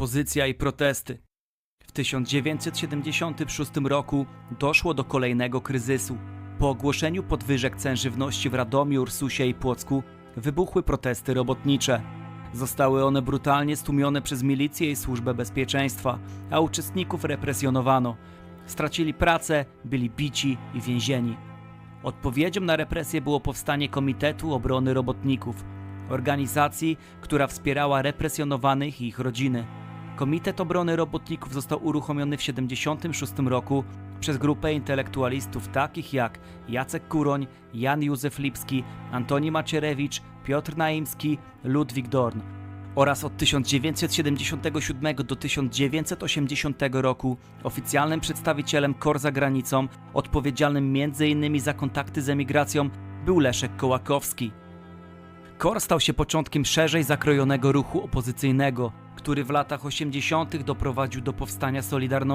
opozycja i protesty. W 1976 roku doszło do kolejnego kryzysu. Po ogłoszeniu podwyżek cen żywności w Radomiu, Ursusie i Płocku wybuchły protesty robotnicze. Zostały one brutalnie stłumione przez milicję i służbę bezpieczeństwa, a uczestników represjonowano. Stracili pracę, byli bici i więzieni. Odpowiedzią na represję było powstanie Komitetu Obrony Robotników, organizacji, która wspierała represjonowanych i ich rodziny. Komitet Obrony Robotników został uruchomiony w 1976 roku przez grupę intelektualistów takich jak Jacek Kuroń, Jan Józef Lipski, Antoni Macierewicz, Piotr Naimski, Ludwik Dorn oraz od 1977 do 1980 roku oficjalnym przedstawicielem KOR za granicą, odpowiedzialnym m.in. za kontakty z emigracją, był Leszek Kołakowski. KOR stał się początkiem szerzej zakrojonego ruchu opozycyjnego, który w latach 80. doprowadził do powstania Solidarności.